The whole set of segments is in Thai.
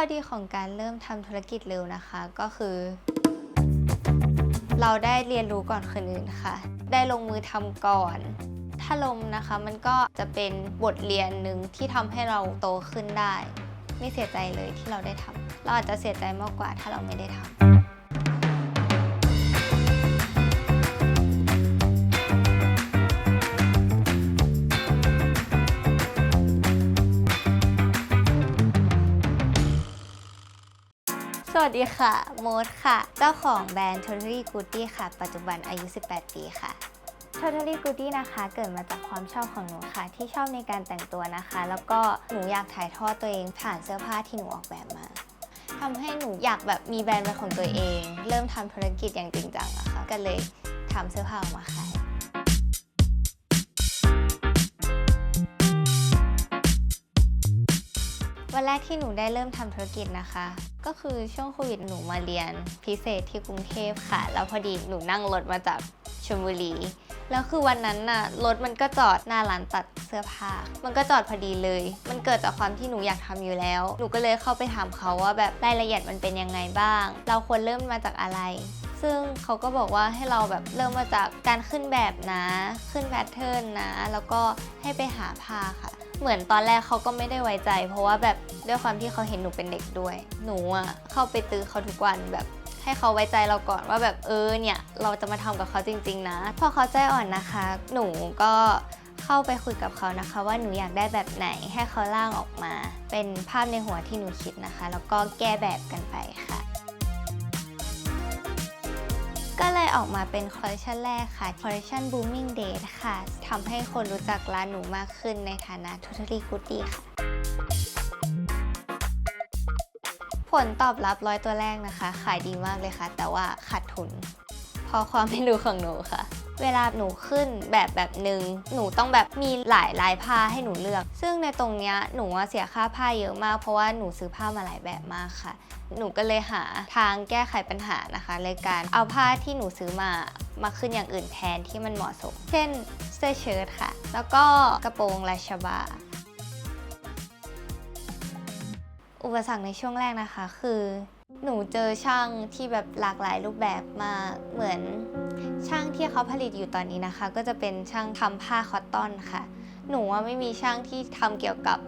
อดีของการเริ่มทำธุรกิจเร็วนะคะ ก็คือ เราได้เรียนรู้ก่อนคนอื่นค่ะ ได้ลงมือทำก่อน ถ้าลมนะคะมันก็จะเป็นบทเรียนหนึ่งที่ทำให้เราโตขึ้นได้ ไม่เสียใจเลยที่เราได้ทำเราอาจจะเสียใจมากกว่าถ้าเราไม่ได้ทำ วัสดีค่ะโมดค่ะ เจ้าของแบรนด์ Totally Goodie ค่ะ ปัจจุบันอายุ 18 ปีค่ะ Totally Goodie นะคะ เกิดมาจากความชอบของหนูค่ะ ที่ชอบในการแต่งตัวนะคะ แล้วก็หนูอยากถ่ายทอดตัวเองผ่านเสื้อผ้าที่หนูออกแบบมาทำให้หนูอยากแบบมีแบรนด์เป็นของตัวเอง เริ่มทำธุรกิจอย่างจริงจังอะค่ะก็เลยทำเสื้อผ้าออกมาขายวันแรกที่หนูได้เริ่มทำธุรกิจนะคะ ก็คือช่วงโควิดหนูมาเรียนพิเศษที่กรุงเทพค่ะ แล้วพอดีหนูนั่งรถมาจากชลบุรี แล้วคือวันนั้นน่ะรถมันก็จอดหน้าร้านตัดเสื้อผ้า มันก็จอดพอดีเลย มันเกิดจากความที่หนูอยากทำอยู่แล้ว หนูก็เลยเข้าไปถามเขาว่าแบบรายละเอียดมันเป็นยังไงบ้าง เราควรเริ่มมาจากอะไรซึ่งเขาก็บอกว่าให้เราแบบเริ่มมาจากการขึ้นแบบนะ ขึ้นแพทเทิร์นนะ แล้วก็ให้ไปหาผ้าค่ะ เหมือนตอนแรกเขาก็ไม่ได้ไว้ใจ เพราะว่าแบบด้วยความที่เขาเห็นหนูเป็นเด็กด้วย หนูอะเข้าไปตื้อเขาทุกวันแบบให้เขาไว้ใจเราก่อนว่าแบบเออเนี่ยเราจะมาทำกับเขาจริง ๆ นะ พอเขาใจอ่อนนะคะ หนูก็เข้าไปคุยกับเขานะคะ ว่าหนูอยากได้แบบไหนให้เขาร่างออกมา เป็นภาพในหัวที่หนูคิดนะคะ แล้วก็แก้แบบกันไปค่ะ เลยออกมาเป็นคอลเลคชันแรกค่ะคอลเลคชัน Booming Date ค่ะทำให้คนรู้จักร้านหนูมากขึ้นในฐานะ Totally Goodie ค่ะ ผลตอบรับร้อยตัวแรกนะคะ ขายดีมากเลยค่ะ แต่ว่าขาดทุนเพราะความไม่รู้ของหนูค่ะ เวลาหนูขึ้นแบบแบบหนึ่งหนูต้องแบบมีหลายลายผ้าให้หนูเลือก ซึ่งในตรงเนี้ยหนูเสียค่าผ้าเยอะมาก เพราะว่าหนูซื้อผ้ามาหลายแบบมากค่ะ หนูก็เลยหาทางแก้ไขปัญหานะคะเลยการเอาผ้าที่หนูซื้อมามาขึ้นอย่างอื่นแทนที่มันเหมาะสม เช่นเสื้อเชิ้ตค่ะ แล้วก็กระโปรงราชบาอุปสรรคในช่วงแรกนะคะคือ หนูเจอช่างที่แบบหลากหลายรูปแบบมากเหมือนช่างที่เขาผลิตอยู่ตอนนี้นะคะ ก็จะเป็นช่างทำผ้าคอตตอนค่ะ หนูว่าไม่มีช่างที่ทำเกี่ยวกับ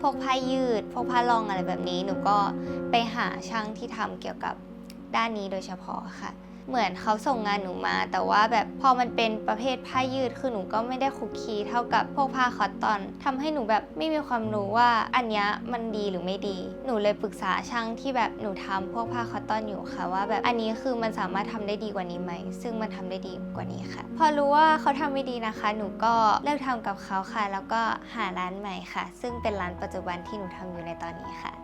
พวกผ้ายืด พวกผ้าลองอะไรแบบนี้ หนูก็ไปหาช่างที่ทำเกี่ยวกับด้านนี้โดยเฉพาะค่ะ เหมือนเขาส่งงานหนูมา แต่ว่าแบบพอมันเป็นประเภทผ้ายืดคือหนูก็ไม่ได้คุกคีเท่ากับพวกผ้าคอตตอนทำให้หนูแบบไม่มีความรู้ว่าอันนี้มันดีหรือไม่ดี หนูเลยปรึกษาช่างที่แบบหนูทำพวกผ้าคอตตอนอยู่ค่ะว่าแบบอันนี้คือมันสามารถทำได้ดีกว่านี้ไหมซึ่งมันทำได้ดีกว่านี้ค่ะ พอรู้ว่าเขาทำไม่ดีนะคะ หนูก็เลิกทำกับเขาค่ะ แล้วก็หาร้านใหม่ค่ะ ซึ่งเป็นร้านปัจจุบันที่หนูทำอยู่ในตอนนี้ค่ะ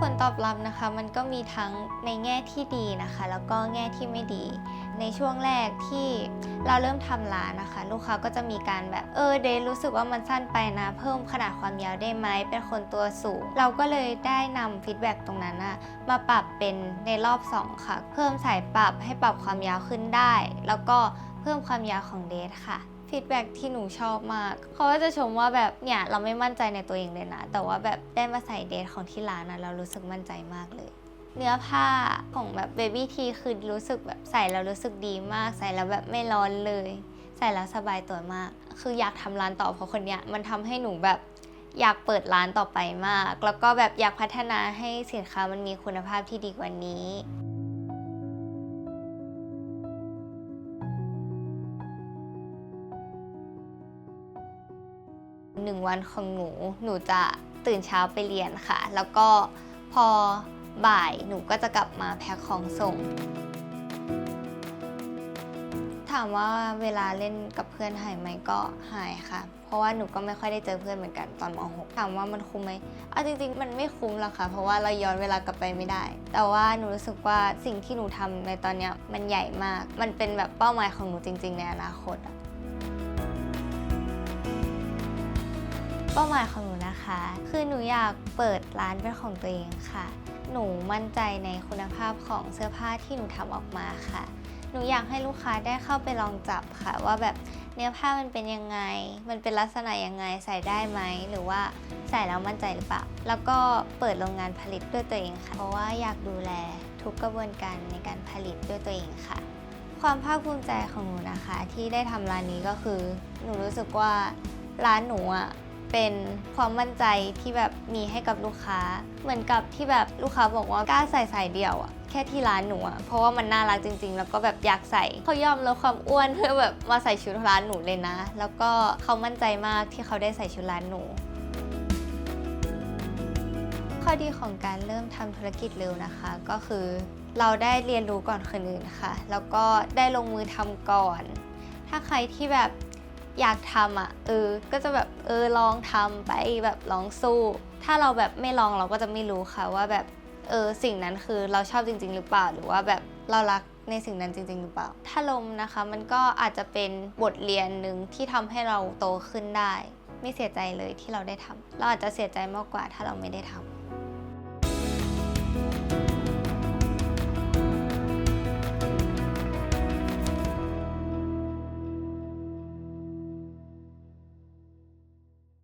ผลตอบรับนะคะมันก็มีทั้งในแง่ที่ดีนะคะ แล้วก็แง่ที่ไม่ดี ในช่วงแรกที่เราเริ่มทำร้านนะคะ ลูกค้าก็จะมีการแบบเออเดย์รู้สึกว่ามันสั้นไปนะ เพิ่มขนาดความยาวได้ไหมเป็นคนตัวสูง เราก็เลยได้นำฟีดแบ็กตรงนั้นนะมาปรับเป็นในรอบ 2 ค่ะ เพิ่มสายปรับให้ปรับความยาวขึ้นได้ แล้วก็เพิ่มความยาวของเดทค่ะ ฟีดแบ็กที่หนูชอบมากเขาก็จะชมว่าแบบเนี่ยเราไม่มั่นใจในตัวเองเลยนะ แต่ว่าแบบได้มาใส่เดทของที่ร้านนะเรารู้สึกมั่นใจมากเลย เนื้อผ้าของแบบเบบี้ทีคือรู้สึกแบบใส่แล้วรู้สึกดีมาก ใส่แล้วแบบไม่ร้อนเลย ใส่แล้วสบายตัวมาก คืออยากทำร้านต่อเพราะคนเนี้ยมันทำให้หนูแบบอยากเปิดร้านต่อไปมาก แล้วก็แบบอยากพัฒนาให้สินค้ามันมีคุณภาพที่ดีกว่านี้ หนึ่งวันของหนู หนูจะตื่นเช้าไปเรียนค่ะ แล้วก็พอบ่ายหนูก็จะกลับมาแพ็คของส่ง ถามว่าเวลาเล่นกับเพื่อนหายไหมก็หายค่ะ เพราะว่าหนูก็ไม่ค่อยได้เจอเพื่อนเหมือนกันตอนม .6 ถามว่ามันคุ้มไหมเอาจริงๆ มันไม่คุ้มหรอกค่ะ เพราะว่าเราย้อนเวลากลับไปไม่ได้ แต่ว่าหนูรู้สึกว่าสิ่งที่หนูทำในตอนนี้มันใหญ่มาก มันเป็นแบบเป้าหมายของหนูจริง ๆ ในอนาคตอะ เป้าหมายของหนูนะคะ คือหนูอยากเปิดร้านเป็นของตัวเองค่ะ หนูมั่นใจในคุณภาพของเสื้อผ้าที่หนูทำออกมาค่ะ หนูอยากให้ลูกค้าได้เข้าไปลองจับค่ะ ว่าแบบเนื้อผ้ามันเป็นยังไง มันเป็นลักษณะยังไงใส่ได้ไหม หรือว่าใส่แล้วมั่นใจหรือเปล่า แล้วก็เปิดโรงงานผลิตด้วยตัวเองค่ะ เพราะว่าอยากดูแลทุกกระบวนการในการผลิตด้วยตัวเองค่ะ ความภาคภูมิใจของหนูนะคะ ที่ได้ทำร้านนี้ก็คือ หนูรู้สึกว่าร้านหนูอะ เป็นความมั่นใจที่แบบมีให้กับลูกค้า เหมือนกับที่แบบลูกค้าบอกว่ากล้าใส่สายเดี่ยวอะแค่ที่ร้านหนูอะเพราะว่ามันน่ารักจริง ๆ แล้วก็แบบอยากใส่เขายอมลดความอ้วนเพื่อแบบมาใส่ชุดร้านหนูเลยนะ แล้วก็เขามั่นใจมากที่เขาได้ใส่ชุดร้านหนู ข้อดีของการเริ่มทำธุรกิจเร็วนะคะ ก็คือเราได้เรียนรู้ก่อนคนอื่นค่ะ แล้วก็ได้ลงมือทำก่อน ถ้าใครที่แบบ อยากทำอะเออ ก็จะแบบเออลองทำไปแบบลองสู้ ถ้าเราแบบไม่ลองเราก็จะไม่รู้ค่ะว่าแบบเออสิ่งนั้นคือเราชอบจริง ๆ หรือเปล่า หรือว่าแบบเรารักในสิ่งนั้นจริง ๆ หรือเปล่า ถ้าลมนะคะ มันก็อาจจะเป็นบทเรียนหนึ่งที่ทำให้เราโตขึ้นได้ ไม่เสียใจเลยที่เราได้ทำเราอาจจะเสียใจมากกว่าถ้าเราไม่ได้ทำ